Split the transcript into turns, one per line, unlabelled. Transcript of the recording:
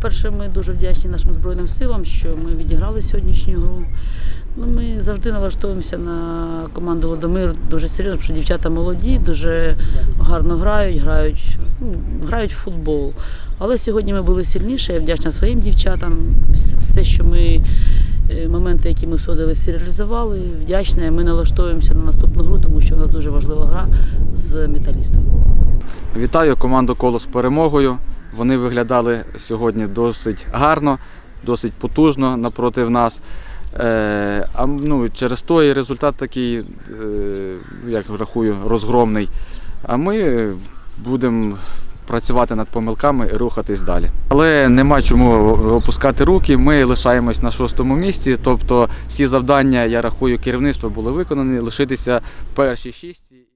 по-перше, ми дуже вдячні нашим Збройним силам, що ми відіграли сьогоднішню гру. Ну, ми завжди налаштовуємося на команду Володимир дуже серйозно, що дівчата молоді, дуже гарно грають, грають, ну, грають в футбол. Але сьогодні ми були сильніші, я вдячна своїм дівчатам. Все, що ми, е, моменти, які ми судили, всі реалізували. Вдячна. Ми налаштовуємося на наступну гру, тому що у нас дуже важлива гра з металістом.
Вітаю команду Коло з перемогою. Вони виглядали сьогодні досить гарно, досить потужно напроти нас. Е, а ну, через то і результат такий, е, як рахую, розгромний. А ми будемо працювати над помилками і рухатись далі. Але нема чому опускати руки. Ми лишаємось на шостому місці. Тобто всі завдання, я рахую, керівництва були виконані, лишитися перші шість.